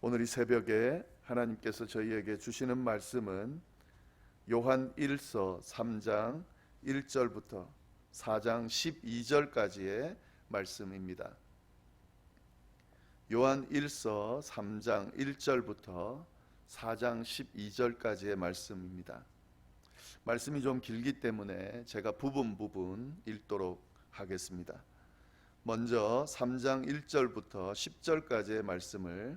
오늘 이 새벽에 하나님께서 저희에게 주시는 말씀은 요한 1서 3장 1절부터 4장 12절까지의 말씀입니다. 요한 1서 3장 1절부터 4장 12절까지의 말씀입니다. 말씀이 좀 길기 때문에 제가 부분 부분 읽도록 하겠습니다. 먼저 3장 1절부터 10절까지의 말씀을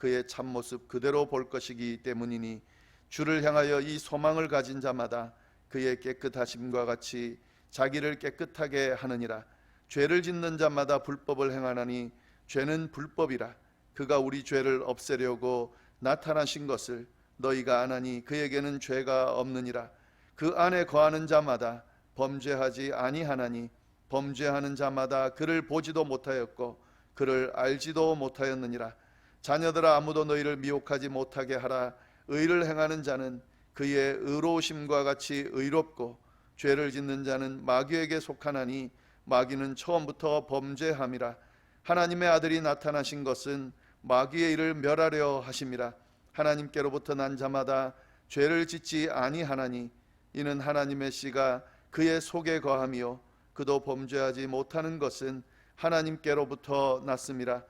그의 참모습 그대로 볼 것이기 때문이니 주를 향하여 이 소망을 가진 자마다 그의 깨끗하심과 같이 자기를 깨끗하게 하느니라. 죄를 짓는 자마다 불법을 행하나니 죄는 불법이라. 그가 우리 죄를 없애려고 나타나신 것을 너희가 아나니 그에게는 죄가 없느니라. 그 안에 거하는 자마다 범죄하지 아니하나니 범죄하는 자마다 그를 보지도 못하였고 그를 알지도 못하였느니라 자녀들아 아무도 너희를 미혹하지 못하게 하라. 의를 행하는 자는 그의 의로우심과 같이 의롭고 죄를 짓는 자는 마귀에게 속하나니 마귀는 처음부터 범죄함이라. 하나님의 아들이 나타나신 것은 마귀의 일을 멸하려 하심이라. 하나님께로부터 난 자마다 죄를 짓지 아니하나니 이는 하나님의 씨가 그의 속에 거함이요. 그도 범죄하지 못하는 것은 하나님께로부터 났음이라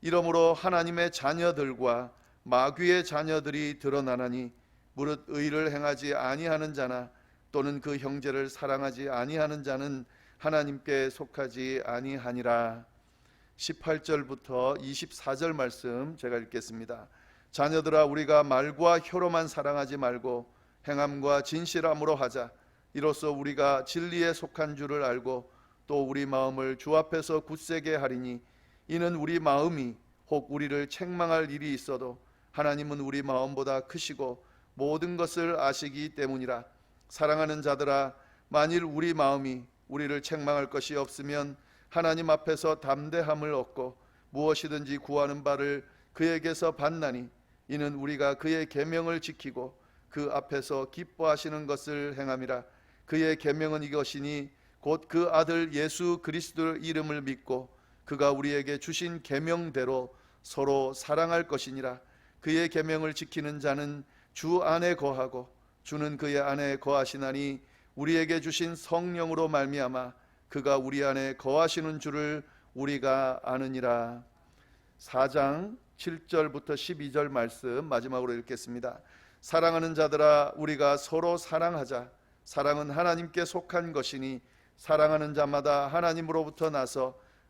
이러므로 하나님의 자녀들과 마귀의 자녀들이 드러나나니 무릇 의를 행하지 아니하는 자나 또는 그 형제를 사랑하지 아니하는 자는 하나님께 속하지 아니하니라 18절부터 24절 말씀 제가 읽겠습니다. 자녀들아 우리가 말과 혀로만 사랑하지 말고 행함과 진실함으로 하자. 이로써 우리가 진리에 속한 줄을 알고 또 우리 마음을 주 앞에서 굳세게 하리니 이는 우리 마음이 혹 우리를 책망할 일이 있어도 하나님은 우리 마음보다 크시고 모든 것을 아시기 때문이라. 사랑하는 자들아 만일 우리 마음이 우리를 책망할 것이 없으면 하나님 앞에서 담대함을 얻고 무엇이든지 구하는 바를 그에게서 받나니 이는 우리가 그의 계명을 지키고 그 앞에서 기뻐하시는 것을 행함이라. 그의 계명은 이것이니 곧 그 아들 예수 그리스도의 이름을 믿고 그가 우리에게 주신 계명대로 서로 사랑할 것이니라 그의 계명을 지키는 자는 주 안에 거하고 주는 그의 안에 거하시나니 우리에게 주신 성령으로 말미암아 그가 우리 안에 거하시는 줄을 우리가 아느니라 4장 7절부터 12절 말씀 마지막으로 읽겠습니다. 사랑하는 자들아 우리가 서로 사랑하자. 사랑은 하나님께 속한 것이니 사랑하는 자마다 하나님으로부터 나서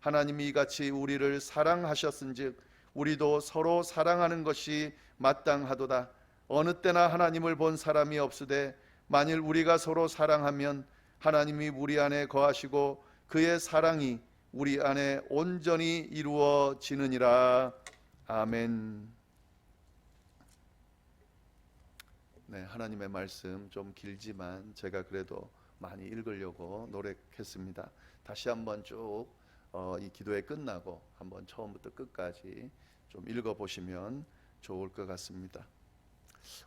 하나님이 이같이 우리를 사랑하셨은즉 우리도 서로 사랑하는 것이 마땅하도다. 어느 때나 하나님을 본 사람이 없으되 만일 우리가 서로 사랑하면 하나님이 우리 안에 거하시고 그의 사랑이 우리 안에 온전히 이루어지느니라. 아멘. 네, 하나님의 말씀 좀 길지만 제가 그래도 많이 읽으려고 노력했습니다. 다시 한번 쭉 어, 이 기도회 끝나고 한번 처음부터 끝까지 좀 읽어 보시면 좋을 것 같습니다.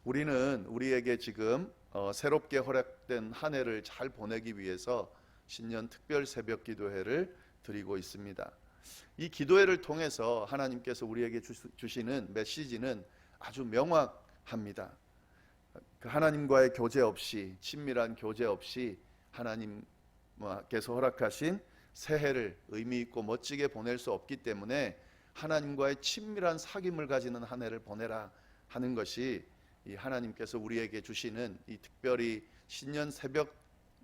우리는 우리에게 지금 어, 새롭게 허락된 한 해를 잘 보내기 위해서 신년 특별 새벽 기도회를 드리고 있습니다. 이 기도회를 통해서 하나님께서 우리에게 주- 주시는 메시지는 아주 명확합니다. 그 하나님과의 교제 없이 친밀한 교제 없이 하나님께서 허락하신 새해를 의미 있고 멋지게 보낼 수 없기 때문에 하나님과의 친밀한 사귐을 가지는 한 해를 보내라 하는 것이 이 하나님께서 우리에게 주시는 이 특별히 신년 새벽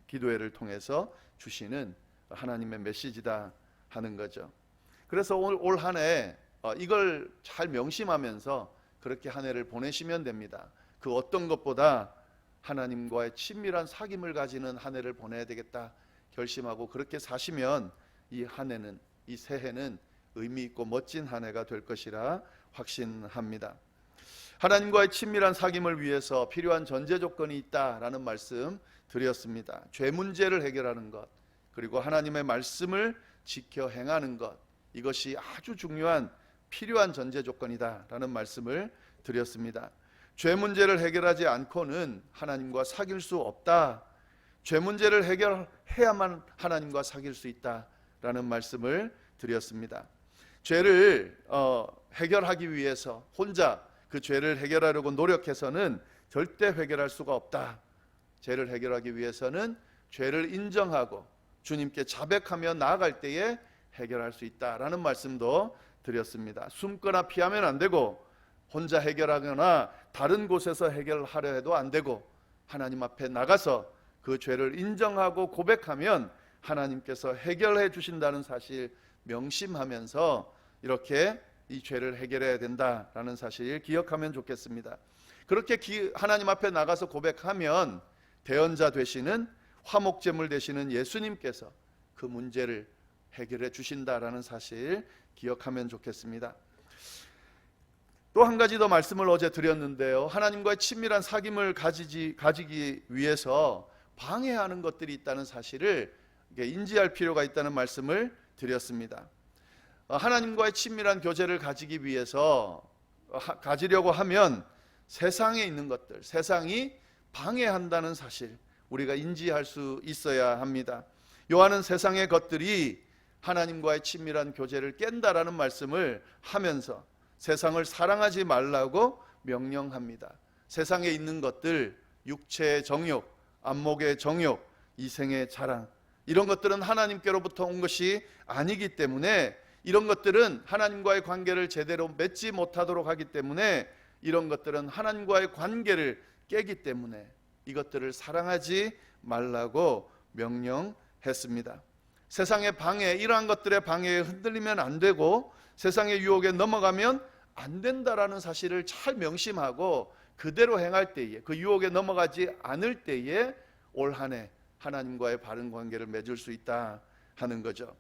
기도회를 통해서 주시는 하나님의 메시지다 하는 거죠. 그래서 오늘 올 한해 어, 이걸 잘 명심하면서 그렇게 한 해를 보내시면 됩니다. 그 어떤 것보다 하나님과의 친밀한 사귐을 가지는 한 해를 보내야 되겠다 결심하고 그렇게 사시면 이 한 해는 이 새해는 의미 있고 멋진 한 해가 될 것이라 확신합니다. 하나님과의 친밀한 사귐을 위해서 필요한 전제 조건이 있다라는 말씀 드렸습니다. 죄 문제를 해결하는 것, 그리고 하나님의 말씀을 지켜 행하는 것, 이것이 아주 중요한 필요한 전제 조건이다라는 말씀을 드렸습니다. 죄 문제를 해결하지 않고는 하나님과 사귈 수 없다. 죄 문제를 해결해야만 하나님과 사귈 수 있다라는 말씀을 드렸습니다. 죄를 어, 해결하기 위해서 혼자 그 죄를 해결하려고 노력해서는 절대 해결할 수가 없다. 죄를 해결하기 위해서는 죄를 인정하고 주님께 자백하며 나아갈 때에 해결할 수 있다라는 말씀도 드렸습니다. 숨거나 피하면 안 되고 혼자 해결하거나 다른 곳에서 해결하려 해도 안 되고 하나님 앞에 나가서 그 죄를 인정하고 고백하면 하나님께서 해결해 주신다는 사실 명심하면서 이렇게 이 죄를 해결해야 된다라는 사실 기억하면 좋겠습니다. 그렇게 기- 하나님 앞에 나가서 고백하면 대언자 되시는 화목제물 되시는 예수님께서 그 문제를 해결해 주신다라는 사실 기억하면 좋겠습니다. 또 한 가지 더 말씀을 어제 드렸는데요. 하나님과의 친밀한 사귐을 가지기 위해서 방해하는 것들이 있다는 사실을 인지할 필요가 있다는 말씀을 드렸습니다. 어, 하나님과의 친밀한 교제를 가지기 위해서 어, 하- 가지려고 하면 세상에 있는 것들, 세상이 방해한다는 사실 우리가 인지할 수 있어야 합니다. 요한은 세상의 것들이 하나님과의 친밀한 교제를 깬다라는 말씀을 하면서 세상을 사랑하지 말라고 명령합니다. 세상에 있는 것들, 육체의 정욕, 안목의 정욕, 이생의 자랑, 이런 것들은 하나님께로부터 온 것이 아니기 때문에 이런 것들은 하나님과의 관계를 제대로 맺지 못하도록 하기 때문에 이런 것들은 하나님과의 관계를 깨기 때문에 이것들을 사랑하지 말라고 명령했습니다. 세상의 방해, 이러한 것들의 방해에 흔들리면 안 되고 세상의 유혹에 넘어가면 안 된다라는 사실을 잘 명심하고 그대로 행할 때에 그 유혹에 넘어가지 않을 때에 올 한 해 하나님과의 바른 관계를 맺을 수 있다 하는 거죠.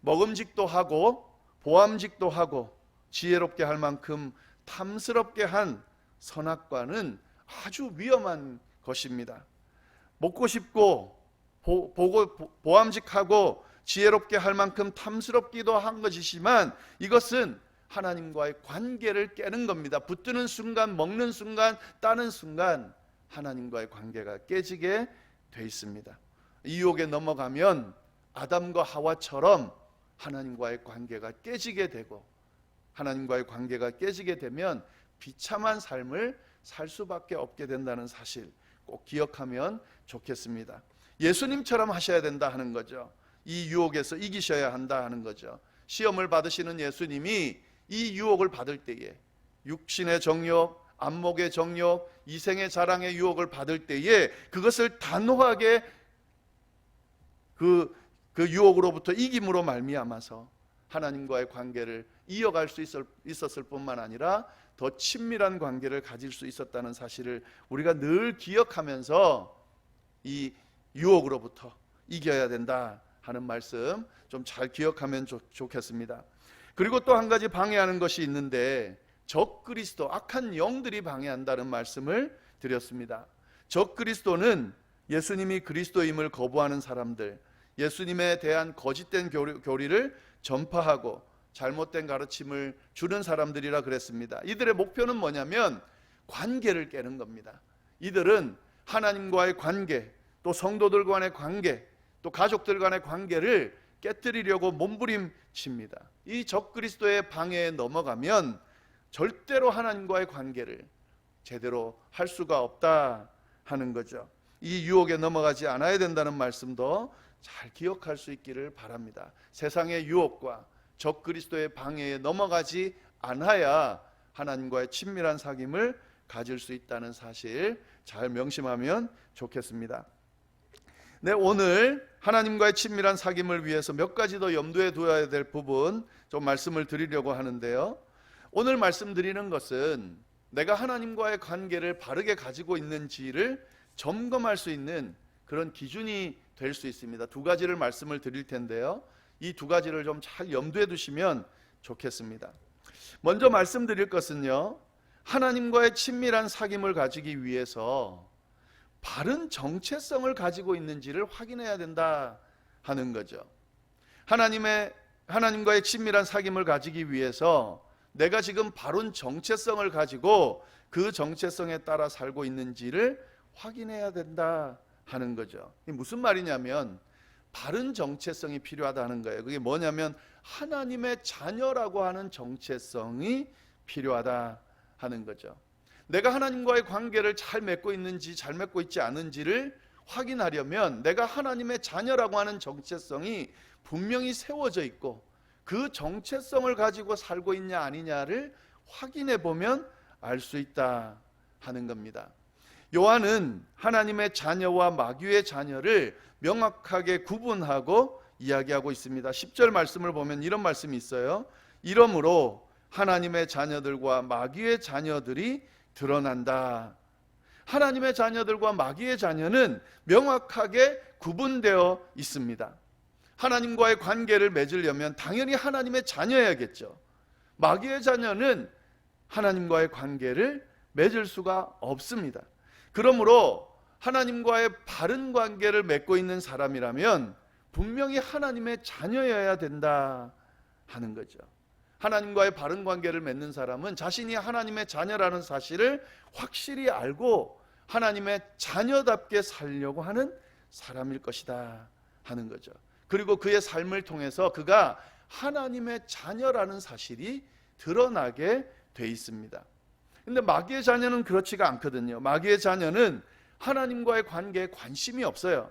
먹음직도 하고 보암직도 하고 지혜롭게 할 만큼 탐스럽게 한 선악과는 아주 위험한 것입니다. 먹고 싶고 보, 보고 보- 보암직하고 지혜롭게 할 만큼 탐스럽기도 한 것이지만 이것은 하나님과의 관계를 깨는 겁니다. 붙드는 순간, 먹는 순간, 따는 순간 하나님과의 관계가 깨지게 돼 있습니다. 이 유혹에 넘어가면 아담과 하와처럼 하나님과의 관계가 깨지게 되고 하나님과의 관계가 깨지게 되면 비참한 삶을 살 수밖에 없게 된다는 사실 꼭 기억하면 좋겠습니다. 예수님처럼 하셔야 된다 하는 거죠. 이 유혹에서 이기셔야 한다 하는 거죠. 시험을 받으시는 예수님이 이 유혹을 받을 때에 육신의 정욕, 안목의 정욕, 이생의 자랑의 유혹을 받을 때에 그것을 단호하게 그, 그 유혹으로부터 이김으로 말미암아서 하나님과의 관계를 이어갈 수 있을, 있었을 뿐만 아니라 더 친밀한 관계를 가질 수 있었다는 사실을 우리가 늘 기억하면서 이 유혹으로부터 이겨야 된다 하는 말씀 좀 잘 기억하면 좋, 좋겠습니다. 그리고 또 한 가지 방해하는 것이 있는데 적 그리스도 악한 영들이 방해한다는 말씀을 드렸습니다. 적 그리스도는 예수님이 그리스도임을 거부하는 사람들, 예수님에 대한 거짓된 교리, 교리를 전파하고 잘못된 가르침을 주는 사람들이라 그랬습니다. 이들의 목표는 뭐냐면 관계를 깨는 겁니다. 이들은 하나님과의 관계, 또 성도들 간의 관계, 또 가족들 간의 관계를 깨뜨리려고 몸부림 칩니다. 이 적그리스도의 방해에 넘어가면 절대로 하나님과의 관계를 제대로 할 수가 없다 하는 거죠. 이 유혹에 넘어가지 않아야 된다는 말씀도 잘 기억할 수 있기를 바랍니다. 세상의 유혹과 적그리스도의 방해에 넘어가지 않아야 하나님과의 친밀한 사귐을 가질 수 있다는 사실 잘 명심하면 좋겠습니다. 네, 오늘 하나님과의 친밀한 사귐을 위해서 몇 가지 더 염두에 두어야 될 부분 좀 말씀을 드리려고 하는데요. 오늘 말씀드리는 것은 내가 하나님과의 관계를 바르게 가지고 있는지를 점검할 수 있는 그런 기준이 될 수 있습니다. 두 가지를 말씀을 드릴 텐데요. 이 두 가지를 좀 잘 염두에 두시면 좋겠습니다. 먼저 말씀드릴 것은요. 하나님과의 친밀한 사귐을 가지기 위해서 바른 정체성을 가지고 있는지를 확인해야 된다 하는 거죠. 하나님의 하나님과의 친밀한 사귐을 가지기 위해서 내가 지금 바른 정체성을 가지고 그 정체성에 따라 살고 있는지를 확인해야 된다 하는 거죠. 무슨 말이냐면 바른 정체성이 필요하다는 거예요. 그게 뭐냐면 하나님의 자녀라고 하는 정체성이 필요하다 하는 거죠. 내가 하나님과의 관계를 잘 맺고 있는지 잘 맺고 있지 않은지를 확인하려면 내가 하나님의 자녀라고 하는 정체성이 분명히 세워져 있고 그 정체성을 가지고 살고 있냐 아니냐를 확인해 보면 알 수 있다 하는 겁니다. 요한은 하나님의 자녀와 마귀의 자녀를 명확하게 구분하고 이야기하고 있습니다. 10절 말씀을 보면 이런 말씀이 있어요. 이러므로 하나님의 자녀들과 마귀의 자녀들이 드러난다. 하나님의 자녀들과 마귀의 자녀는 명확하게 구분되어 있습니다. 하나님과의 관계를 맺으려면 당연히 하나님의 자녀야겠죠. 마귀의 자녀는 하나님과의 관계를 맺을 수가 없습니다. 그러므로 하나님과의 바른 관계를 맺고 있는 사람이라면 분명히 하나님의 자녀여야 된다 하는 거죠. 하나님과의 바른 관계를 맺는 사람은 자신이 하나님의 자녀라는 사실을 확실히 알고 하나님의 자녀답게 살려고 하는 사람일 것이다 하는 거죠. 그리고 그의 삶을 통해서 그가 하나님의 자녀라는 사실이 드러나게 돼 있습니다. 근데 마귀의 자녀는 그렇지가 않거든요. 마귀의 자녀는 하나님과의 관계에 관심이 없어요.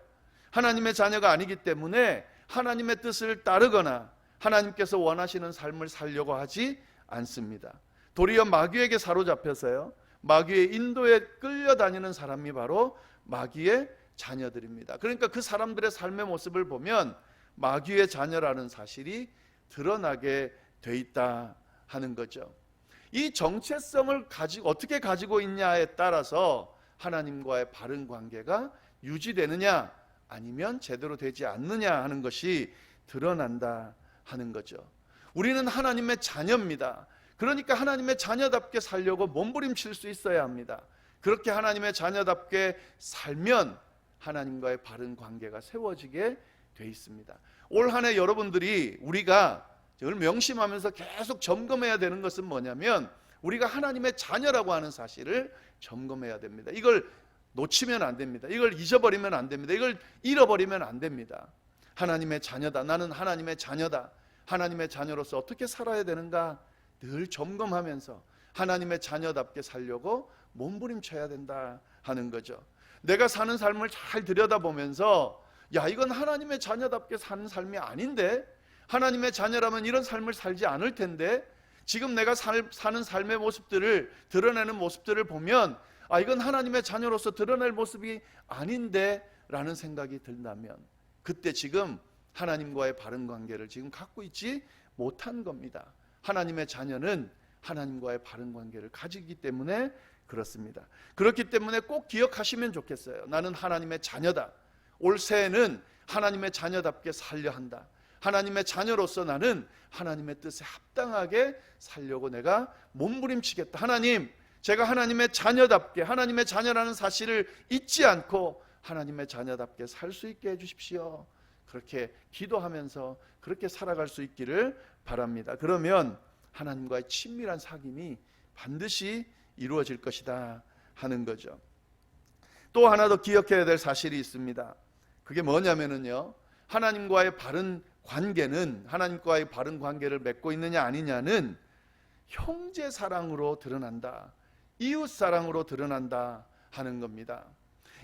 하나님의 자녀가 아니기 때문에 하나님의 뜻을 따르거나 하나님께서 원하시는 삶을 살려고 하지 않습니다. 도리어 마귀에게 사로잡혀서요. 마귀의 인도에 끌려다니는 사람이 바로 마귀의 자녀들입니다. 그러니까 그 사람들의 삶의 모습을 보면 마귀의 자녀라는 사실이 드러나게 돼 있다 하는 거죠. 이 정체성을 가지고 어떻게 가지고 있냐에 따라서 하나님과의 바른 관계가 유지되느냐 아니면 제대로 되지 않느냐 하는 것이 드러난다 하는 거죠. 우리는 하나님의 자녀입니다. 그러니까 하나님의 자녀답게 살려고 몸부림칠 수 있어야 합니다. 그렇게 하나님의 자녀답게 살면 하나님과의 바른 관계가 세워지게 돼 있습니다. 올 한 해 여러분들이 우리가 이걸 명심하면서 계속 점검해야 되는 것은 뭐냐면 우리가 하나님의 자녀라고 하는 사실을 점검해야 됩니다. 이걸 놓치면 안 됩니다. 이걸 잊어버리면 안 됩니다. 이걸 잃어버리면 안 됩니다. 하나님의 자녀다. 나는 하나님의 자녀다. 하나님의 자녀로서 어떻게 살아야 되는가 늘 점검하면서 하나님의 자녀답게 살려고 몸부림쳐야 된다 하는 거죠. 내가 사는 삶을 잘 들여다보면서 야, 이건 하나님의 자녀답게 사는 삶이 아닌데 하나님의 자녀라면 이런 삶을 살지 않을 텐데 지금 내가 살, 사는 삶의 모습들을 드러내는 모습들을 보면 아 이건 하나님의 자녀로서 드러낼 모습이 아닌데 라는 생각이 든다면 그때 지금 하나님과의 바른 관계를 지금 갖고 있지 못한 겁니다. 하나님의 자녀는 하나님과의 바른 관계를 가지기 때문에 그렇습니다. 그렇기 때문에 꼭 기억하시면 좋겠어요. 나는 하나님의 자녀다. 올 새해는 하나님의 자녀답게 살려 한다. 하나님의 자녀로서 나는 하나님의 뜻에 합당하게 살려고 내가 몸부림치겠다. 하나님, 제가 하나님의 자녀답게 하나님의 자녀라는 사실을 잊지 않고 하나님의 자녀답게 살 수 있게 해 주십시오. 그렇게 기도하면서 그렇게 살아갈 수 있기를 바랍니다. 그러면 하나님과의 친밀한 사귐이 반드시 이루어질 것이다 하는 거죠. 또 하나 더 기억해야 될 사실이 있습니다. 그게 뭐냐면은요. 하나님과의 바른 관계는 하나님과의 바른 관계를 맺고 있느냐 아니냐는 형제 사랑으로 드러난다. 이웃 사랑으로 드러난다 하는 겁니다.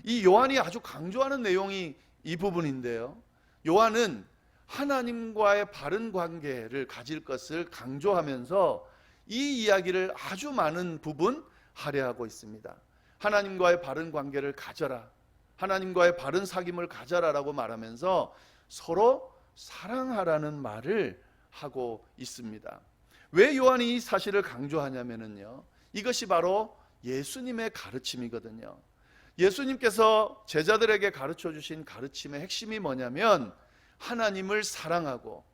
이 요한이 아주 강조하는 내용이 이 부분인데요. 요한은 하나님과의 바른 관계를 가질 것을 강조하면서 이 이야기를 아주 많은 부분 할애하고 있습니다. 하나님과의 바른 관계를 가져라. 하나님과의 바른 사귐을 가져라라고 말하면서 서로 사랑하라는 말을 하고 있습니다. 왜 요한이 이 사실을 강조하냐면요. 이것이 바로 예수님의 가르침이거든요. 예수님께서 제자들에게 가르쳐 주신 가르침의 핵심이 뭐냐면 하나님을 사랑하고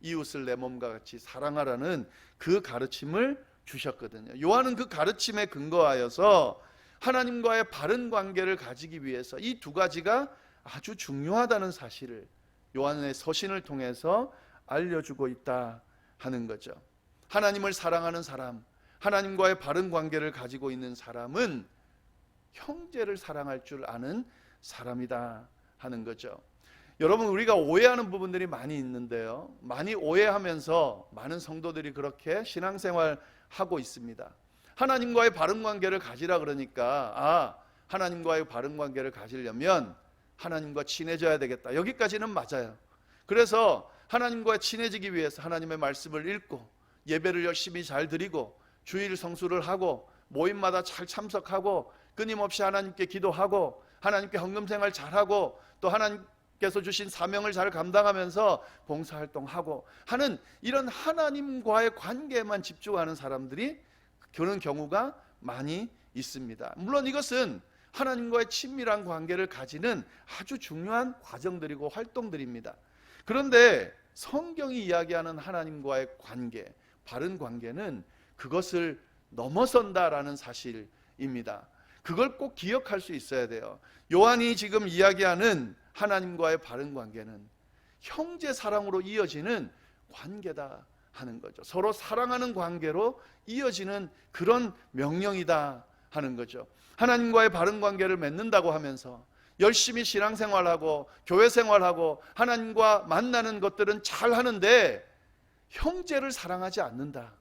이웃을 내 몸과 같이 사랑하라는 그 가르침을 주셨거든요. 요한은 그 가르침에 근거하여서 하나님과의 바른 관계를 가지기 위해서 이 두 가지가 아주 중요하다는 사실을 요한의 서신을 통해서 알려주고 있다 하는 거죠. 하나님을 사랑하는 사람, 하나님과의 바른 관계를 가지고 있는 사람은 형제를 사랑할 줄 아는 사람이다 하는 거죠. 여러분 우리가 오해하는 부분들이 많이 있는데요. 많이 오해하면서 많은 성도들이 그렇게 신앙생활 하고 있습니다. 하나님과의 바른 관계를 가지라 그러니까 아 하나님과의 바른 관계를 가지려면 하나님과 친해져야 되겠다. 여기까지는 맞아요. 그래서 하나님과 친해지기 위해서 하나님의 말씀을 읽고 예배를 열심히 잘 드리고 주일 성수를 하고 모임마다 잘 참석하고 끊임없이 하나님께 기도하고 하나님께 헌금 생활 잘하고 또 하나님께서 주신 사명을 잘 감당하면서 봉사활동하고 하는 이런 하나님과의 관계에만 집중하는 사람들이 그런 경우가 많이 있습니다. 물론 이것은 하나님과의 친밀한 관계를 가지는 아주 중요한 과정들이고 활동들입니다. 그런데 성경이 이야기하는 하나님과의 관계, 바른 관계는 그것을 넘어선다라는 사실입니다. 그걸 꼭 기억할 수 있어야 돼요. 요한이 지금 이야기하는 하나님과의 바른 관계는 형제 사랑으로 이어지는 관계다 하는 거죠. 서로 사랑하는 관계로 이어지는 그런 명령이다 하는 거죠. 하나님과의 바른 관계를 맺는다고 하면서 열심히 신앙생활하고 교회 생활하고 하나님과 만나는 것들은 잘 하는데 형제를 사랑하지 않는다.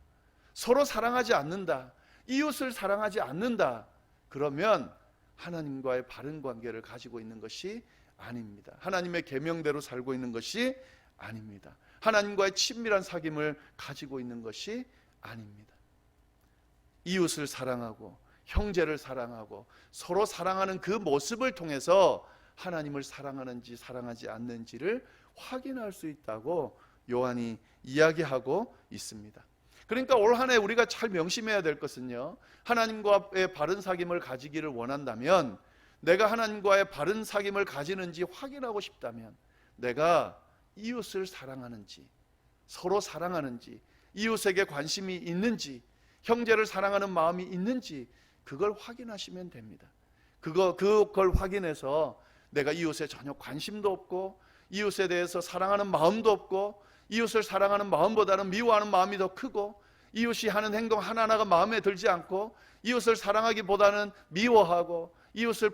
서로 사랑하지 않는다. 이웃을 사랑하지 않는다. 그러면 하나님과의 바른 관계를 가지고 있는 것이 아닙니다. 하나님의 계명대로 살고 있는 것이 아닙니다. 하나님과의 친밀한 사귐을 가지고 있는 것이 아닙니다. 이웃을 사랑하고 형제를 사랑하고 서로 사랑하는 그 모습을 통해서 하나님을 사랑하는지 사랑하지 않는지를 확인할 수 있다고 요한이 이야기하고 있습니다. 그러니까 올 한 해 우리가 잘 명심해야 될 것은요. 하나님과의 바른 사귐을 가지기를 원한다면 내가 하나님과의 바른 사귐을 가지는지 확인하고 싶다면 내가 이웃을 사랑하는지 서로 사랑하는지 이웃에게 관심이 있는지 형제를 사랑하는 마음이 있는지 그걸 확인하시면 됩니다. 그거 그걸 확인해서 내가 이웃에 전혀 관심도 없고 이웃에 대해서 사랑하는 마음도 없고 이웃을 사랑하는 마음보다는 미워하는 마음이 더 크고 이웃이 하는 행동 하나하나가 마음에 들지 않고 이웃을 사랑하기보다는 미워하고 이웃을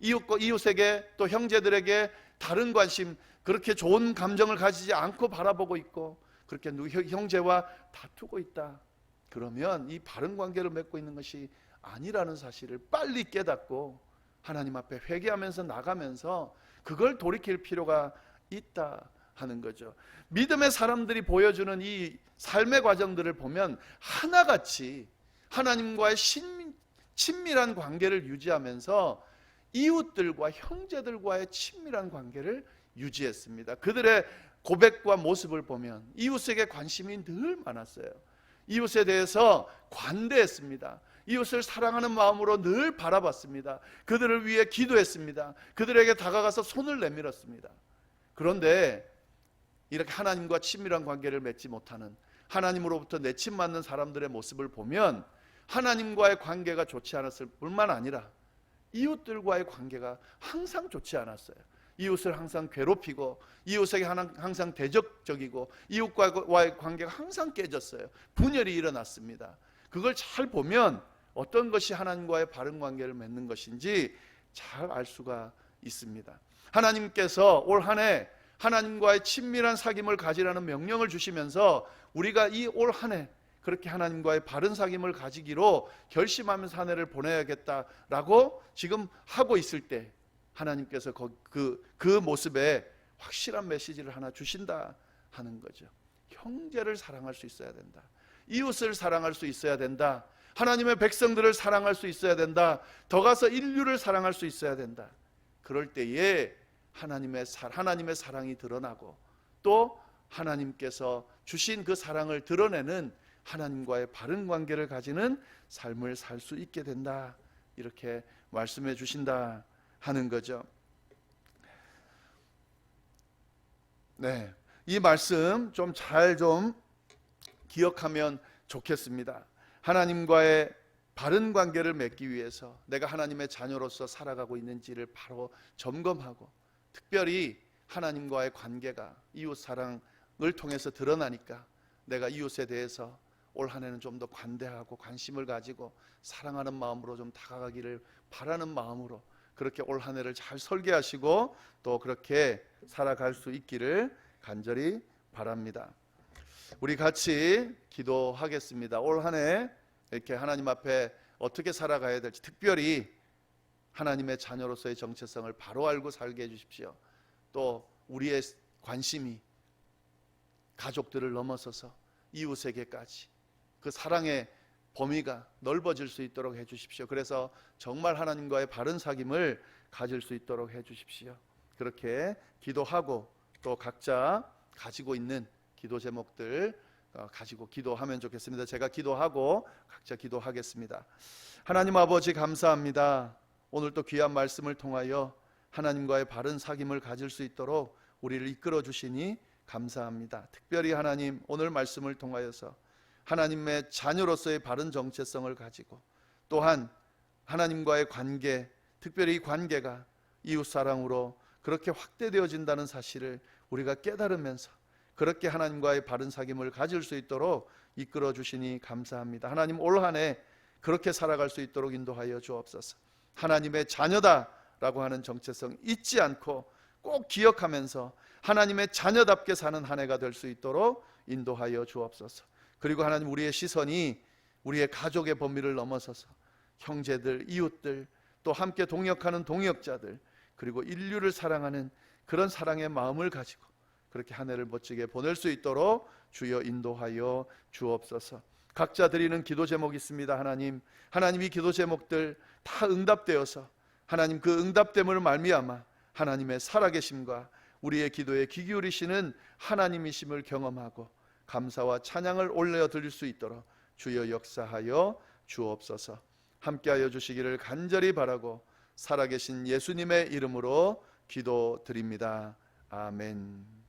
이웃 이웃에게 또 형제들에게 다른 관심 그렇게 좋은 감정을 가지지 않고 바라보고 있고 그렇게 형제와 다투고 있다. 그러면 이 바른 관계를 맺고 있는 것이 아니라는 사실을 빨리 깨닫고 하나님 앞에 회개하면서 나가면서 그걸 돌이킬 필요가 있다 하는 거죠. 믿음의 사람들이 보여주는 이 삶의 과정들을 보면 하나같이 하나님과의 신, 친밀한 관계를 유지하면서 이웃들과 형제들과의 친밀한 관계를 유지했습니다. 그들의 고백과 모습을 보면 이웃에게 관심이 늘 많았어요. 이웃에 대해서 관대했습니다. 이웃을 사랑하는 마음으로 늘 바라봤습니다. 그들을 위해 기도했습니다. 그들에게 다가가서 손을 내밀었습니다. 그런데 이렇게 하나님과 친밀한 관계를 맺지 못하는 하나님으로부터 내침맞는 사람들의 모습을 보면 하나님과의 관계가 좋지 않았을 뿐만 아니라 이웃들과의 관계가 항상 좋지 않았어요. 이웃을 항상 괴롭히고 이웃에게 항상 대적적이고 이웃과의 관계가 항상 깨졌어요. 분열이 일어났습니다. 그걸 잘 보면 어떤 것이 하나님과의 바른 관계를 맺는 것인지 잘 알 수가 있습니다. 하나님께서 올 한해 하나님과의 친밀한 사귐을 가지라는 명령을 주시면서 우리가 이 올 한 해 그렇게 하나님과의 바른 사귐을 가지기로 결심하면서 한 해를 보내야겠다라고 지금 하고 있을 때 하나님께서 그, 그 모습에 확실한 메시지를 하나 주신다 하는 거죠. 형제를 사랑할 수 있어야 된다. 이웃을 사랑할 수 있어야 된다. 하나님의 백성들을 사랑할 수 있어야 된다. 더 가서 인류를 사랑할 수 있어야 된다. 그럴 때에 하나님의 사, 하나님의 사랑이 드러나고 또 하나님께서 주신 그 사랑을 드러내는 하나님과의 바른 관계를 가지는 삶을 살 수 있게 된다. 이렇게 말씀해 주신다 하는 거죠. 네. 이 말씀 좀 잘좀 기억하면 좋겠습니다. 하나님과의 바른 관계를 맺기 위해서 내가 하나님의 자녀로서 살아가고 있는지를 바로 점검하고 특별히 하나님과의 관계가 이웃 사랑을 통해서 드러나니까 내가 이웃에 대해서 올 한해는 좀 더 관대하고 관심을 가지고 사랑하는 마음으로 좀 다가가기를 바라는 마음으로 그렇게 올 한해를 잘 설계하시고 또 그렇게 살아갈 수 있기를 간절히 바랍니다. 우리 같이 기도하겠습니다. 올 한해 이렇게 하나님 앞에 어떻게 살아가야 될지 특별히 하나님의 자녀로서의 정체성을 바로 알고 살게 해 주십시오. 또 우리의 관심이 가족들을 넘어서서 이웃에게까지 그 사랑의 범위가 넓어질 수 있도록 해 주십시오. 그래서 정말 하나님과의 바른 사귐을 가질 수 있도록 해 주십시오. 그렇게 기도하고 또 각자 가지고 있는 기도 제목들 어, 가지고 기도하면 좋겠습니다. 제가 기도하고 각자 기도하겠습니다. 하나님 아버지 감사합니다. 오늘 또 귀한 말씀을 통하여 하나님과의 바른 사귐을 가질 수 있도록 우리를 이끌어 주시니 감사합니다. 특별히 하나님 오늘 말씀을 통하여서 하나님의 자녀로서의 바른 정체성을 가지고 또한 하나님과의 관계, 특별히 이 관계가 이웃 사랑으로 그렇게 확대되어진다는 사실을 우리가 깨달으면서 그렇게 하나님과의 바른 사귐을 가질 수 있도록 이끌어 주시니 감사합니다. 하나님 올 한해 그렇게 살아갈 수 있도록 인도하여 주옵소서. 하나님의 자녀다라고 하는 정체성 잊지 않고 꼭 기억하면서 하나님의 자녀답게 사는 한 해가 될 수 있도록 인도하여 주옵소서. 그리고 하나님 우리의 시선이 우리의 가족의 범위를 넘어서서 형제들, 이웃들, 또 함께 동역하는 동역자들, 그리고 인류를 사랑하는 그런 사랑의 마음을 가지고 그렇게 한 해를 멋지게 보낼 수 있도록 주여 인도하여 주옵소서. 각자 드리는 기도 제목 있습니다. 하나님, 하나님 이 기도 제목들 다 응답되어서 하나님 그 응답됨을 말미암아 하나님의 살아계심과 우리의 기도에 귀 기울이시는 하나님이심을 경험하고 감사와 찬양을 올려 드릴 수 있도록 주여 역사하여 주옵소서. 함께하여 주시기를 간절히 바라고 살아계신 예수님의 이름으로 기도드립니다. 아멘.